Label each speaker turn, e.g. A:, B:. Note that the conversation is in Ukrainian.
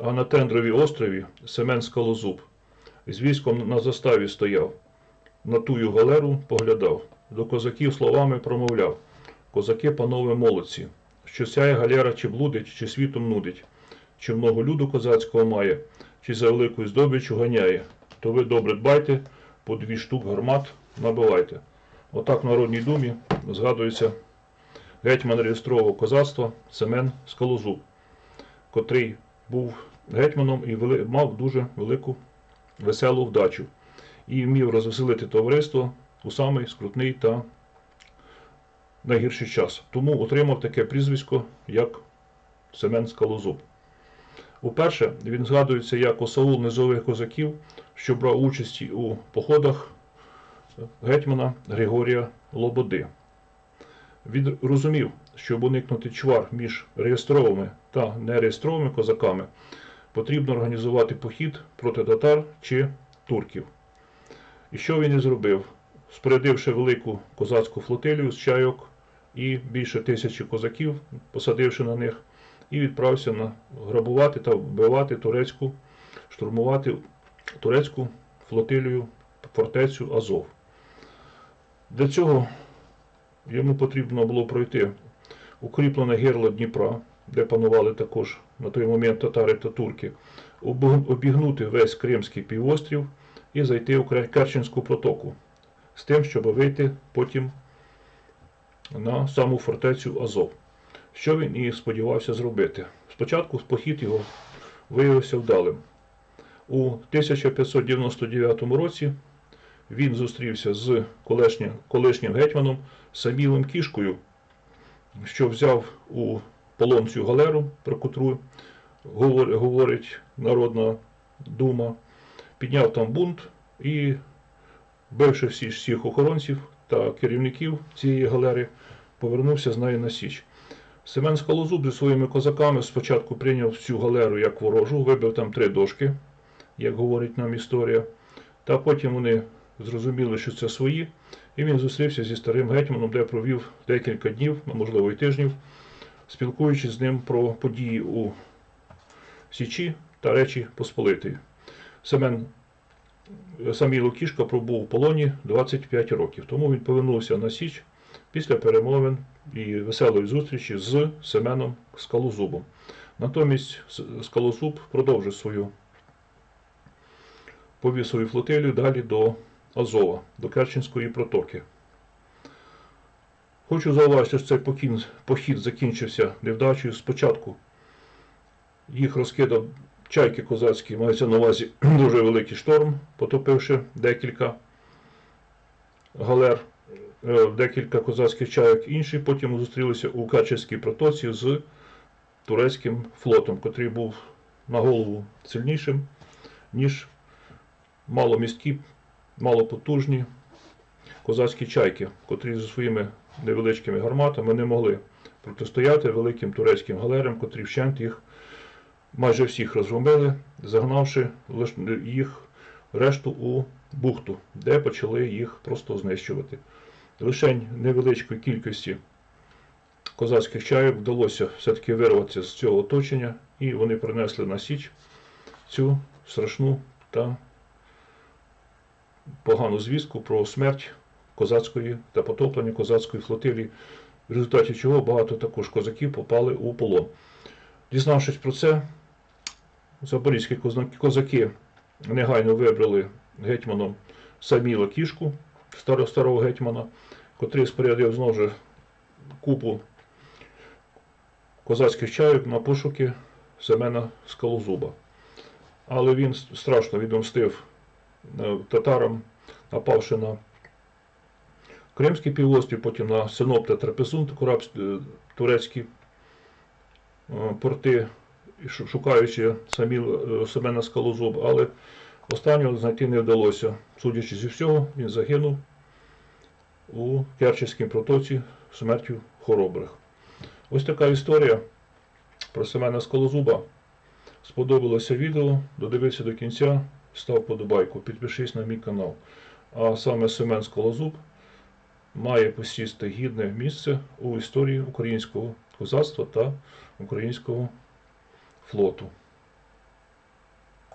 A: А на Тендровій острові Семен Скалозуб з військом на заставі стояв, на тую галеру поглядав, до козаків словами промовляв. Козаки, панове молодці, що сяє галера чи блудить, чи світом нудить, чи много люду козацького має, чи за великою здобичу ганяє, то ви добре дбайте, по дві штук гармат набивайте. Отак в Народній думі згадується гетьман реєстрового козацтва Семен Скалозуб, котрий був гетьманом і вели- мав дуже велику веселу вдачу і вмів розвеселити товариство у самий скрутний та найгірший час. Тому отримав таке прізвисько, як Семен Скалозуб. Уперше він згадується як осаул низових козаків, що брав участі у походах гетьмана Григорія Лободи. Він розумів, щоб уникнути чвар між реєстровими та нереєстровими козаками, потрібно організувати похід проти татар чи турків. І що він і зробив? Спорядивши велику козацьку флотилію з чайок і більше тисячі козаків, посадивши на них, і відправився на грабувати та вбивати турецьку, штурмувати турецьку флотилію фортецю Азов. Для цього йому потрібно було пройти укріплене гирло Дніпра, де панували також на той момент татари та турки, обігнути весь Кримський півострів і зайти у Керченську протоку з тим, щоб вийти потім на саму фортецю Азов, що він і сподівався зробити. Спочатку похід його виявився вдалим. У 1599 році він зустрівся з колишнім, колишнім гетьманом Самілом Кішкою, що взяв у полон цю галеру, про котру говорить Народна дума, підняв там бунт і, бивши всі, всіх охоронців та керівників цієї галери, повернувся з нею на Січ. Семен Скалозуб зі своїми козаками спочатку прийняв цю галеру як ворожу, вибив там три дошки, як говорить нам історія. Та потім вони зрозуміли, що це свої, і він зустрівся зі старим гетьманом, де провів декілька днів, можливо і тижнів, спілкуючись з ним про події у Січі та Речі Посполитої. Семен Самій Кішка пробув у полоні 25 років, тому він повернувся на Січ після перемовин і веселої зустрічі з Семеном Скалозубом. Натомість Скалозуб продовжив свою повів флотилію далі до Азова, до Керченської протоки. Хочу зауважити, що цей похід закінчився невдачею. Спочатку їх розкидав чайки козацькі, мається на увазі дуже великий шторм, потопивши декілька галер, е, декілька козацьких чайок. Інші потім зустрілися у Керченській протоці з турецьким флотом, котрий був на голову сильнішим, ніж маломісткі, малопотужні козацькі чайки, котрі зі своїми невеличкими гарматами не могли протистояти великим турецьким галерам, котрі вщент їх майже всіх розгромили, загнавши їх решту у бухту, де почали їх просто знищувати. Лишень невеличкої кількості козацьких чайок вдалося все-таки вирватися з цього оточення, і вони принесли на Січ цю страшну та погану звістку про смерть козацької та потоплення козацької флотилії, в результаті чого багато також козаків попали у полон. Дізнавшись про це, запорізькі козаки негайно вибрали гетьманом Саміла Кішку, старого, старого гетьмана, котрий спорядив знову ж купу козацьких чайок на пошуки Семена Скалозуба. Але він страшно відомстив е, татарам, напавши на Кримський півострів, потім на Синоп та Трапезун, е, турецькі е, порти, шукаючи самі е, Семена Скалозуб, але останнього знайти не вдалося. Судячи зі всього, він загинув у Керченській протоці смертю хоробрих. Ось така історія про Семена Скалозуба. Сподобалося відео, додивився до кінця, став подобайку, підпишись на мій канал. А саме Семен Скалозуб має посісти гідне місце у історії українського козацтва та українського флоту.